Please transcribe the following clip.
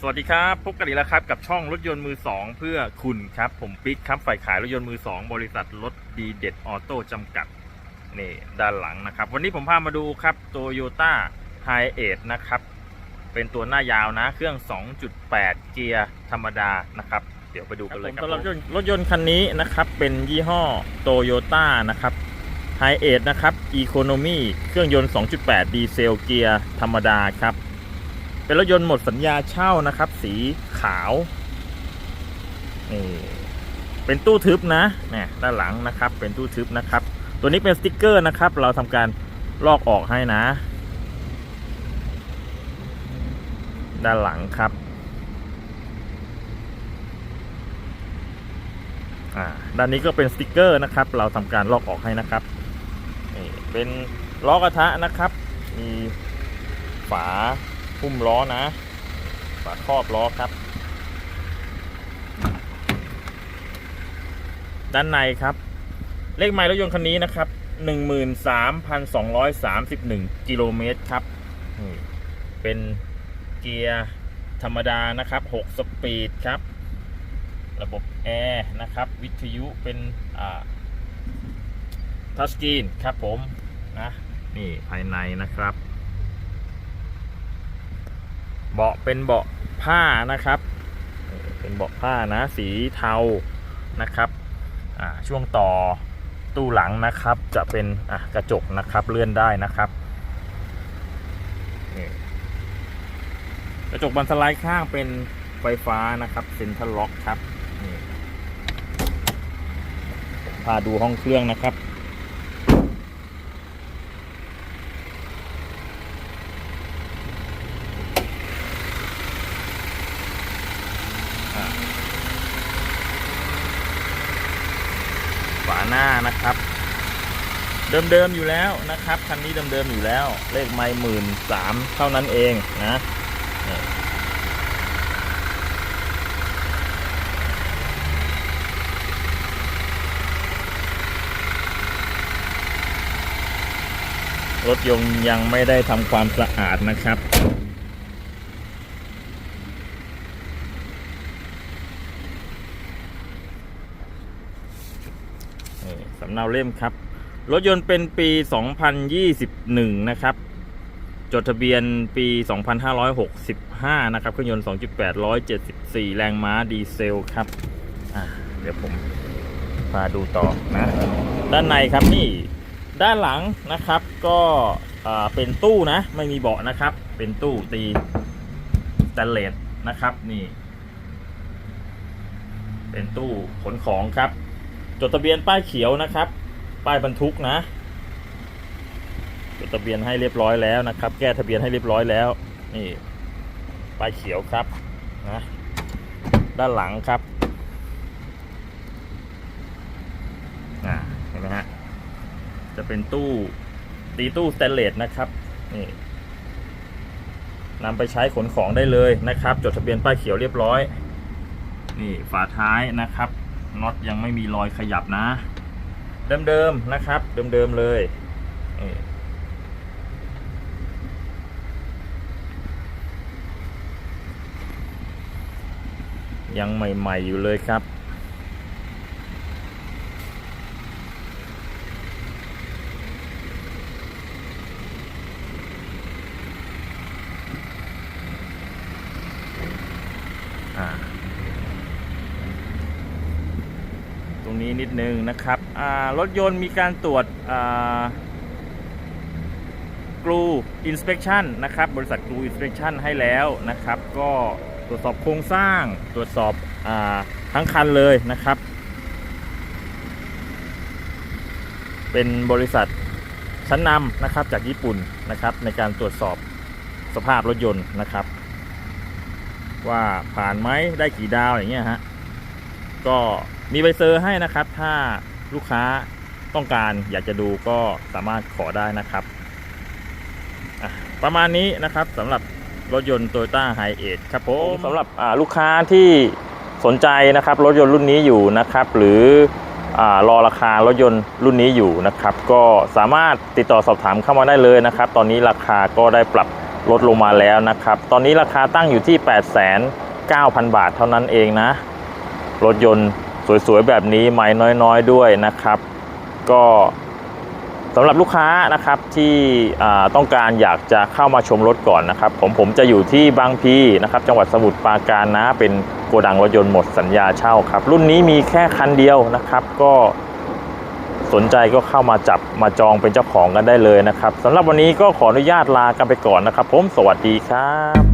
สวัสดีครับพบกันอีกแล้วครับกับช่องรถยนต์มือ 2 เพื่อคุณครับ ผมปิ๊กครับฝ่ายขายรถยนต์มือ 2 บริษัทรถดีเด็ดออโต้จำกัดนี่ด้านหลังนะครับ วันนี้ผมพามาดูครับโตโยต้าไฮเอทนะครับ เป็นตัวหน้ายาวนะ เครื่อง 2.8 เกียร์ธรรมดานะครับ เดี๋ยวไปดูกันเลยครับสำหรับรถยนต์รถยนต์คันนี้นะครับ เป็นยี่ห้อโตโยต้านะครับไฮเอทนะครับอีโคโนมีเครื่องยนต์ 2.8 ดีเซลเกียร์ธรรมดาครับ เป็นรถยนต์หมดสัญญาเช่านะครับ สีขาวนี่เป็นตู้ทึบนะเนี่ยด้านหลังนะครับ เป็นตู้ทึบนะครับ ตัวนี้เป็นสติกเกอร์นะครับ เราทำการลอกออกให้นะ ด้านหลังครับอ่าด้านนี้ก็เป็นสติกเกอร์นะครับ เราทำการลอกออกให้นะครับนี่เป็นล้อกระทะนะครับ มีฝา พุ่มล้อนะฝาครอบล้อครับ ด้านในครับ เลขไมล์รถยนต์คันนี้นะครับ 13,231 กิโลเมตรครับ เป็นเกียร์ธรรมดานะครับ 6 สปีดครับ ระบบแอร์นะครับ วิทยุเป็นทัชสกรีนครับผมนะ นี่ภายในนะครับ เบาะเป็นเบาะผ้านะครับ เป็นเบาะผ้านะ สีเทานะครับช่วงต่อตู้หลังนะครับ จะเป็นกระจกนะครับเลื่อนได้นะครับกระจกบันสไลด์ข้างเป็นไฟฟ้านะครับเซ็นทรัลล็อกครับพาดูห้องเครื่องนะครับ ฝา หน้านะครับ เดิมๆอยู่แล้วนะครับคันนี้เดิมๆอยู่แล้ว เลขไม่หมื่นสามเท่านั้นเองนะรถยนต์ยังไม่ได้ทำความสะอาดนะครับ นี่สำ เนาเล่มครับ รถยนต์เป็นปี 2021 นะครับ จดทะเบียนปี 2565 นะครับ เครื่องยนต์ 2.8 174 แรงม้าดีเซลครับเดี๋ยวผมพาดูต่อนะ ด้านในครับนี่ ด้านหลังนะครับก็เป็นตู้นะ ไม่มีเบาะนะครับ เป็นตู้ตีสแตนเลสนะครับนี่ เป็นตู้ขนของครับ จดทะเบียนป้ายเขียวนะครับ ป้ายบรรทุกนะจดทะเบียนให้เรียบร้อยแล้วนะครับ แก้ทะเบียนให้เรียบร้อยแล้ว นี่ป้ายเขียวครับนะด้านหลังครับอ่เห็นไหมฮะจะเป็นตู้ตีตู้สแตนเลสนะครับนี่นำไปใช้ขนของได้เลยนะครับ จดทะเบียนป้ายเขียวเรียบร้อย นี่ฝาท้ายนะครับ น็อตยังไม่มีรอยขยับนะ เดิมๆนะครับ เดิมๆเลยยังใหม่ ๆ อยู่เลยครับ อ่า ตรง นี้นิดนึงนะครับรถยนต์มีการตรวจกรูอินสเป t ชันนะครับบริษัทกรูอินสเป t ชันให้แล้วนะครับ ก็ตรวจสอบโครงสร้างตรวจสอบอทั้งคันเลยนะครับ เป็นบริษัทชั้นนำนะครับจากญี่ปุ่นนะครับในการตรวจสอบสภาพรถยนต์นะครับ ว่าผ่านไหมได้กี่ดาวอย่างเงี้ยฮะก็ มีใบเซอร์ให้นะครับ ถ้าลูกค้าต้องการอยากจะดูก็สามารถขอได้นะครับประมาณนี้นะครับสำหรับรถยนต์ Toyota h i a c e ครับผมสำหรับลูกค้าที่สนใจนะครับรถยนต์รุ่นนี้อยู่นะครับ หรือรอราคารถยนต์รุ่นนี้อยู่นะครับ ก็สามารถติดต่อสอบถามเข้ามาได้เลยนะครับ ตอนนี้ราคาก็ได้ปรับลดลงมาแล้วนะครับ ตอนนี้ราคาตั้งอยู่ที่ 8 9 0 0 0 บาทเท่านั้นเองนะ รถยนต์ สวยๆแบบนี้ไม่น้อยๆด้วยนะครับ ก็สำหรับลูกค้านะครับที่ต้องการอยากจะเข้ามาชมรถก่อนนะครับ ผมผมจะอยู่ที่บางพีนะครับ จังหวัดสมุทรปราการนะเป็นโกดังรถยนต์หมดสัญญาเช่าครับ รุ่นนี้มีแค่คันเดียวนะครับ ก็สนใจก็เข้ามาจับมาจองเป็นเจ้าของกันได้เลยนะครับสำหรับวันนี้ก็ขออนุญาตลากันไปก่อนนะครับ ผมสวัสดีครับ